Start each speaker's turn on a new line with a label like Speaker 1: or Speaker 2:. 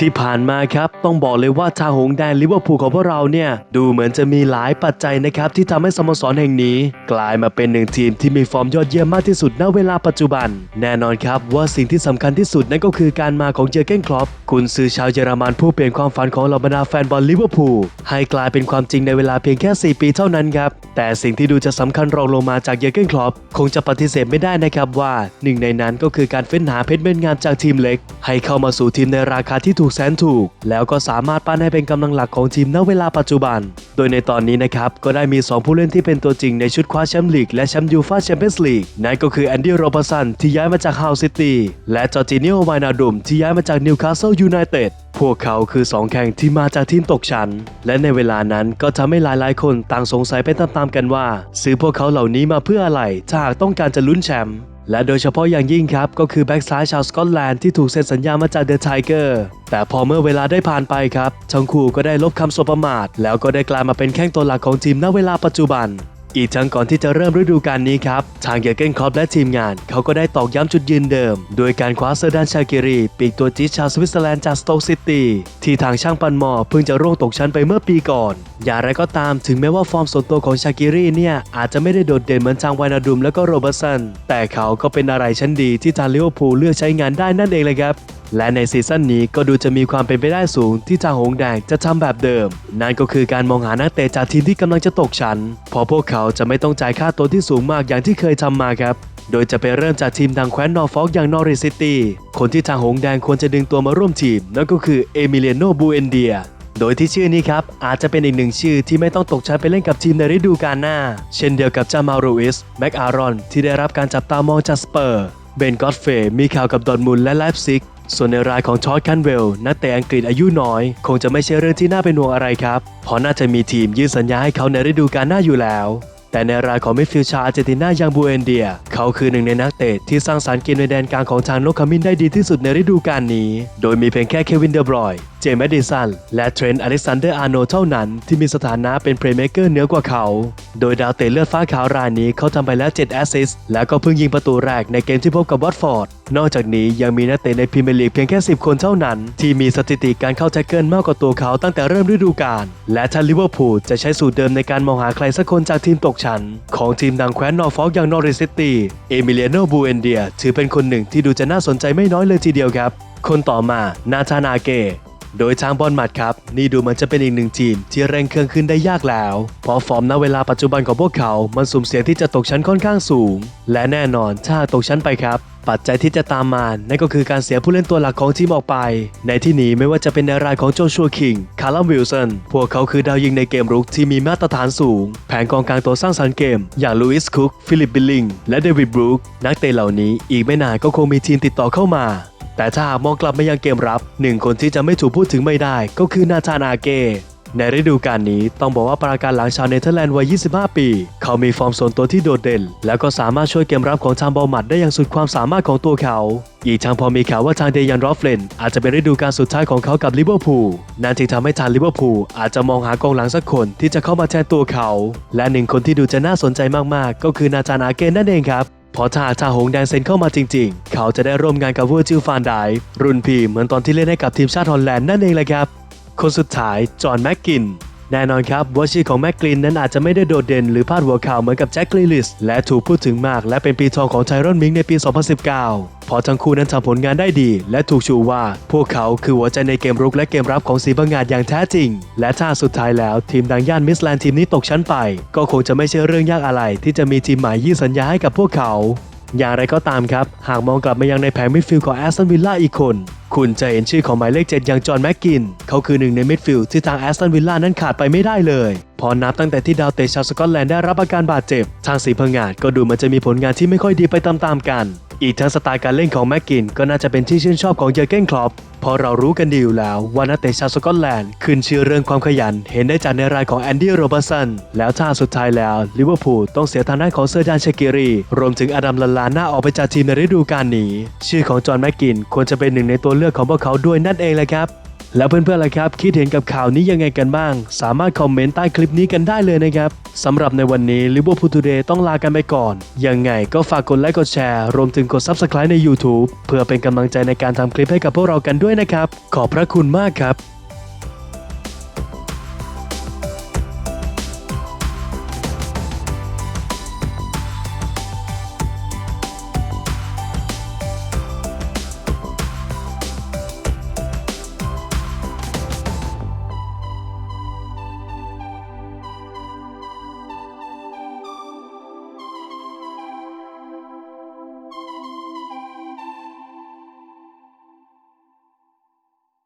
Speaker 1: ที่ผ่านมาครับต้องบอกเลยว่าทางหงแดงลิเวอร์พูลของพวกเราเนี่ยดูเหมือนจะมีหลายปัจจัยนะครับที่ทำให้สโมสรแห่งนี้ กลายมาเป็นหนึ่งทีมที่มีฟอร์มยอดเยี่ยมมากที่สุดณเวลาปัจจุบัน แน่นอนครับว่าสิ่งที่สำคัญที่สุดนั่นก็คือการมาของเจอเก้นคลอปกุนซือชาวเยอรมันผู้เปลี่ยนความฝันของเหล่าบรรดาแฟนบอลลิเวอร์พูลให้กลายเป็นความจริงในเวลาเพียงแค่ 4 ปีเท่านั้นครับแต่สิ่งที่ดูจะสำคัญรองลงมาจากเยอเก้นคลอปคงจะปฏิเสธไม่ได้นะครับว่าหนึ่งในนั้นก็คือการเฟ้นหาเพชรเม็ดงามจากทีมเล็ก ให้เข้ามาสู่ทีมในราคาที่ถูกแสนถูก แล้วก็สามารถปั้นให้เป็นกำลังหลักของทีมณเวลาปัจจุบัน โดยในตอนนี้นะครับก็ได้มี 2 ผู้เล่นที่เป็นตัวจริงในชุดคว้าแชมป์ลีกและแชมป์ยูฟ่าแชมเปี้ยนส์ลีกนั่นก็คือแอนดี้โรบสันที่ย้ายมาจากฮาวซิตี้และจอร์จิเนียโอไวนาดุมที่ย้ายมาจากนิวคาสเซิลยูไนเต็ดพวกเขาคือ 2 แข่งที่มาจากทีมตกชั้น และในเวลานั้นก็ทำให้หลายๆ คนต่างสงสัยไปตามๆกันว่า ซื้อพวกเขาเหล่านี้มาเพื่ออะไรถ้าหากต้องการจะลุ้นแชมป์ และโดยเฉพาะอย่างยิ่งครับ ก็คือแบ็กซ้ายชาวสกอตแลนด์ที่ถูกเซ็นสัญญามาจากเดอะไทเกอร์แต่พอเมื่อเวลาได้ผ่านไปครับทั้งคู่ก็ได้ลบคำสบประมาท แล้วก็ได้กลายมาเป็นแข้งตัวหลักของทีมณเวลาปัจจุบัน อีกทั้งก่อนที่จะเริ่มฤดูกาลนี้ครับ ทางเยอร์เกนคอปและทีมงาน เขาก็ได้ตอกย้ำจุดยืนเดิม โดยการคว้าเซอร์ดานชาเกรีปีกตัวจีชาวสวิตเซอร์แลนด์จากสโตกซิตี้ที่ทางช่างปันหมอเพิ่งจะร่วงตกชั้นไปเมื่อปีก่อน อย่างไรก็ตามถึงแม้ว่าฟอร์มส่วนตัวของชาเกรีเนี่ยอาจจะไม่ได้โดดเด่นเหมือนทางวานาดุมและก็โรเบอร์สันแต่เขาก็เป็นอะไรชั้นดีที่ทางลิเวอร์พูลเลือกใช้งานได้นั่นเองเลยครับ และในซีซั่นนี้ก็ดูจะมีความเป็นไปได้สูงที่ทางหงแดงจะทำแบบเดิม นั่นก็คือการมองหานักเตะจากทีมที่กำลังจะตกชั้นเพราะพวกเขาจะไม่ต้องจ่ายค่าตัวที่สูงมากอย่างที่เคยทำมาครับโดยจะไปเริ่มจากทีมดังแคว้นนอร์ฟอกอย่างนอริซิตี้ คนที่ทางหงแดงควรจะดึงตัวมาร่วมทีม นั่นก็คือเอมิเลียโนบูเอนเดีย โดยที่ชื่อนี้ครับ อาจจะเป็นอีกหนึ่งชื่อที่ไม่ต้องตกชั้นไปเล่นกับทีมในฤดูกาลหน้า เช่นเดียวกับจามารูอิส แม็กอารอน ที่ได้รับการจับตามองจากสเปอร์ เบนกอตเฟย์มีข่าวกับดอร์ทมุนด์และไลฟ์ซิก ส่วนในรายของชอตคันเวลนักเตะอังกฤษอายุน้อย คงจะไม่ใช่เรื่องที่น่าเป็นห่วงอะไรครับเพราะน่าจะมีทีมยื่นสัญญาให้เขาในฤดูกาลหน้าอยู่แล้ว แต่ในรายของมิดฟิลด์ชาอาเจตินายังบูเอนเดีย เขาคือหนึ่งในนักเตะที่สร้างสรรค์เกมในแดนกลางของทางโลคามินได้ดีที่สุดในฤดูกาลนี้ โดยมีเพียงแค่เควินเดอบรอย เจมส์แมดิสัน และเทรนต์อเล็กซานเดอร์อาร์โนเท่านั้นที่มีสถานะเป็นเพลย์เม k เกอร์เหนือกว่าเขา โดยดาวเตะเลือดฟ้าขาวรายนี้เขาทำไปแล้ว 7 แอสซิสต์แล้วก็เพิ่งยิงประตูแรกในเกมที่พบกับวัตฟอร์ด นอกจากนี้ยังมีนักเตะในพรีเมียร์ลีกเพียงแค่ 10 คนเท่านั้น ที่มีสถิติการเข้าแท็กเกิลมากกว่าตัวเขาตั้งแต่เริ่มฤดูกาลและถ้าลิเวอร์พูลจะใช้สูตรเดิมในการมองหาใครสักคนจากทีมตกชั้นของทีมดังแคว้นนอร์ฟอกอย่างนอริสซิตี้เอมิเลียโนบูเอนเดียถือเป็นคนหนึ่งที่ดูจะน่าสนใจไม่น้อยเลยทีเดียวครับ คนต่อมานาธานาเก โดยทางบอลมัดครับ นี่ดูเหมันจะเป็นอีกหนึ่งทีมที่เร่งเครื่องขึ้นได้ยากแล้ว เพราะฟอร์มณเวลาปัจจุบันของพวกเขา มันสุ่มเสี่ยงที่จะตกชั้นค่อนข้างสูง และแน่นอนถ้าตกชั้นไปครับ ปัจจัยที่จะตามมานั่นก็คือการเสียผู้เล่นตัวหลักของทีมออกไป ในที่นี้ไม่ว่าจะเป็นในรายของโจชัวคิง คาร์ลัมวิลสัน พวกเขาคือดาวยิงในเกมรุกที่มีมาตรฐานสูง แผนกองกลางตัวสร้างสรรค์เกม อย่างลูอิสคุก ฟิลิปบิลลิง และเดวิดบรูค นักเตะเหล่านี้อีกไม่นานก็คงมีทีมติดต่อเข้ามา แต่ถ้าหากมองกลับมายังเกมรับหนึ่งคนที่จะไม่ถูกพูดถึงไม่ได้ก็คือนาธานอาเกในฤดูกาลนี้ต้องบอกว่าปราการหลังชาวเนเธอร์แลนด์วัย 25 ปี เขามีฟอร์มส่วนตัวที่โดดเด่น แล้วก็สามารถช่วยเกมรับของทางบอลหมัดได้อย่างสุดความสามารถของตัวเขา อีกทางพอมีข่าวว่าทางเดยันรอฟเลนอาจจะเป็นฤดูกาลสุดท้ายของเขากับลิเวอร์พูลนั่นจึงทำให้ทางลิเวอร์พูลอาจจะมองหากองหลังสักคนที่จะเข้ามาแทนตัวเขา และหนึ่งคนที่ดูจะน่าสนใจมากๆ ก็คือนาธานอาเก้นั่นเองครับ เพราะถ้าหากทาหงแดงเซ็นเข้ามาจริงๆ เขาจะได้ร่วมงานกับเวอร์จิลฟานไดรุ่นพี่เหมือนตอนที่เล่นให้กับทีมชาติฮอลแลนด์นั่นเองแหละครับ คนสุดท้ายจอห์นแม็กกิน แน่นอนครับว่าชื่อของแม็กกลินนั้นอาจจะไม่ได้โดดเด่นหรือพาดหัวข่าวเหมือนกับแจ็คกลิลิสและถูกพูดถึงมากและเป็นปีทองของไทรอนมิงในปี 2019เพราะทั้งคู่นั้นทำผลงานได้ดี และถูกชูว่า พวกเขาคือหัวใจในเกมรุกและเกมรับของสีบังงาดอย่างแท้จริง และถ้าสุดท้ายแล้วทีมดังย่านมิสแลนด์ทีมนี้ตกชั้นไป ก็คงจะไม่ใช่เรื่องยากอะไร ที่จะมีทีมใหม่ยื่นสัญญาให้กับพวกเขา อย่างไรก็ตามครับ หากมองกลับมายังในแผงมิดฟิลด์ของแอสตันวิลล่าอีกคน คุณจะเห็นชื่อของหมายเลขเจ็ดอย่างจอห์นแม็กกิน เขาคือหนึ่งในมิดฟิลด์ที่ทางแอสตันวิลล่านั้นขาดไปไม่ได้เลย พอนับตั้งแต่ที่ดาวเตะชาวสกอตแลนด์ได้รับอาการบาดเจ็บ ทางสีพังงาดก็ดูมันจะมีผลงานที่ไม่ค่อยดีไปตามๆกัน อีกทั้งสไตล์การเล่นของแม็กกินก็น่าจะเป็นที่ชื่นชอบของเยอร์เกนคลอปเพราะเรารู้กันดีอยู่แล้วว่านักเตะชาวสกอตแลนด์ขึ้นชื่อเรื่องความขยัน เห็นได้จากในรายของแอนดี้โรเบร์สันแล้วถ้าสุดท้ายแล้วลิเวอร์พูลต้องเสียทางด้านของเซอร์ดานเชกิรีรวมถึงอดัมลาลาน่าออกไปจากทีมในฤดูกาลนี้ ชื่อของจอห์นแม็กกินควรจะเป็นหนึ่งในตัวเลือกของพวกเขาด้วยนั่นเองแหละครับ แล้วเพื่อนๆล่ะครับ คิดเห็นกับข่าวนี้ยังไงกันบ้าง สามารถคอมเมนต์ใต้คลิปนี้กันได้เลยนะครับสำหรับในวันนี้ลิเวอร์พูลทูเดย์ต้องลากันไปก่อน ยังไงก็ฝากกดไลค์กดแชร์ รวมถึงกด Subscribe ใน YouTube เพื่อเป็นกำลังใจในการทำคลิปให้กับพวกเรากันด้วยนะครับ ขอบพระคุณมากครับ